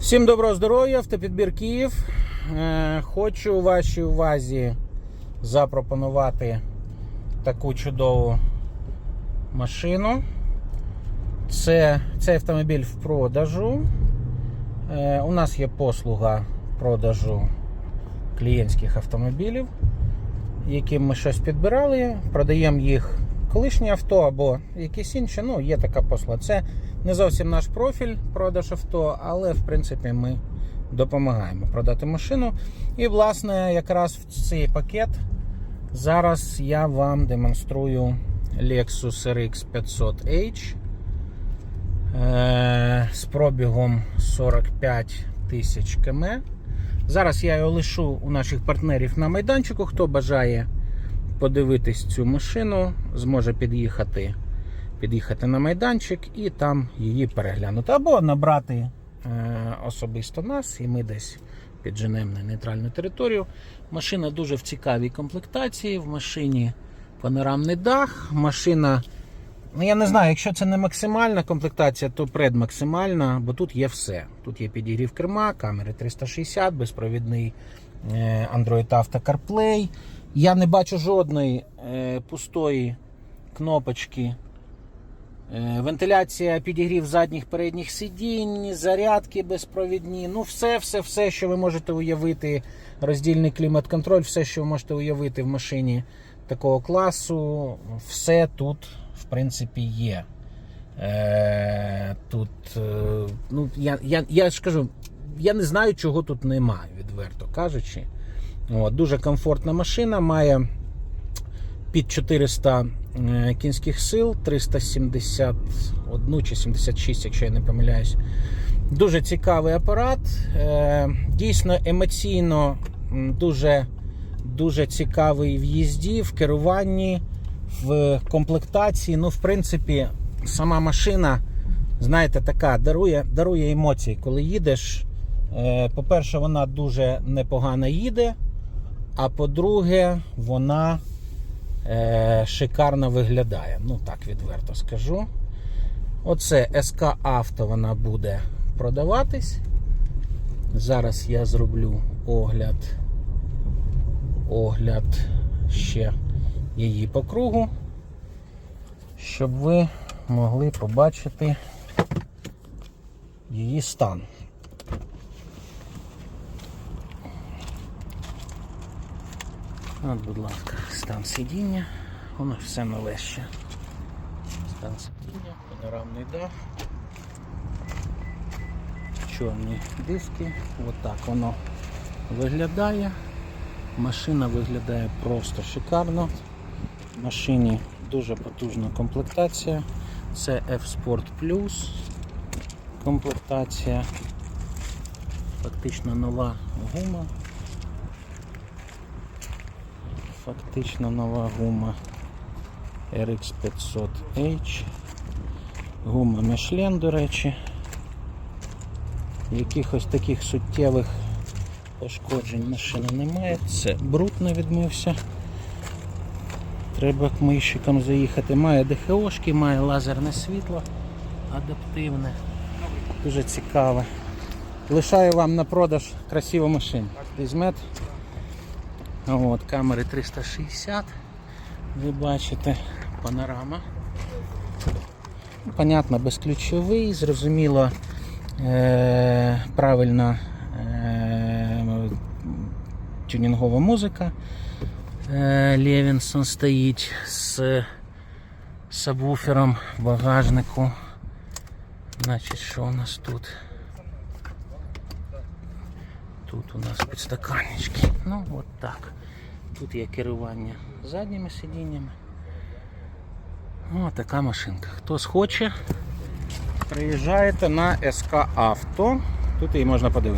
Всім доброго здоров'я, автопідбір Київ. Е, Хочу вашій увазі запропонувати таку чудову машину. Це, цей автомобіль в продажу. Е, У нас є послуга продажу клієнтських автомобілів, яким ми щось підбирали, продаємо їх колишнє авто або якісь інші. Ну, є така послуга. Це не зовсім наш профіль продаж авто, але в принципі ми допомагаємо продати машину. І, власне, якраз в цей пакет зараз я вам демонструю Lexus RX 500H е, з пробігом 45 тисяч км. Зараз я його лишу у наших партнерів на майданчику. Хто бажає подивитись цю машину, зможе під'їхати під'їхати на майданчик і там її переглянути. Або набрати е, особисто нас, і ми десь підженемо на нейтральну територію. Машина дуже в цікавій комплектації. В машині панорамний дах. Машина, ну я не знаю, якщо це не максимальна комплектація, то предмаксимальна, бо тут є все. Тут є підігрів керма, камери 360, безпровідний е, Android Auto CarPlay. Я не бачу жодної е, пустої кнопочки. Е, Вентиляція, підігрів задніх передніх сидінь, зарядки безпровідні. Ну, все, все, все, що ви можете уявити. Роздільний клімат-контроль, все, що ви можете уявити в машині такого класу, все тут, в принципі, є. Е, Тут, е, ну, я, я, я ж кажу, я не знаю, чого тут немає, відверто кажучи. От, дуже комфортна машина, має під 400 е, кінських сил, 371 чи 76, якщо я не помиляюсь. Дуже цікавий апарат. Е, Дійсно емоційно дуже, дуже цікавий в їзді, в керуванні, в комплектації. Ну, в принципі, сама машина, знаєте, така дарує, дарує емоції, коли їдеш. Е, По-перше, вона дуже непогано їде. А по-друге, вона е, шикарно виглядає. Ну так відверто скажу. Оце СК Авто вона буде продаватись. Зараз я зроблю огляд. Огляд ще її по кругу, щоб ви могли побачити її стан. От, будь ласка, стан сидіння, воно все нове ще. Стан сидіння, панорамний дах, чорні диски, отак воно виглядає. Машина виглядає просто шикарно. В машині дуже потужна комплектація. Це F-Sport Plus комплектація. Фактично нова гума. Фактично нова гума RX500H. Гума Michelin, до речі. Якихось таких суттєвих пошкоджень машини немає. Це бруд не відмився. Треба к мийщикам заїхати. Має ДХОшки, має лазерне світло адаптивне. Дуже цікаве. Лишаю вам на продаж красиву машину. Візьмете. От, камери 360. Ви бачите панорама. Понятно, безключовий, зрозуміло, е- правильна е- тюнінгова музика. Е- Левінсон стоїть з сабвуфером в багажнику. Значить, що у нас тут? Тут у нас підстаканнички. Ну, от так. Тут є керування задніми сидіннями. О, така машинка. Хто схоче, приїжджаєте на СК Авто. Тут її можна подивитися.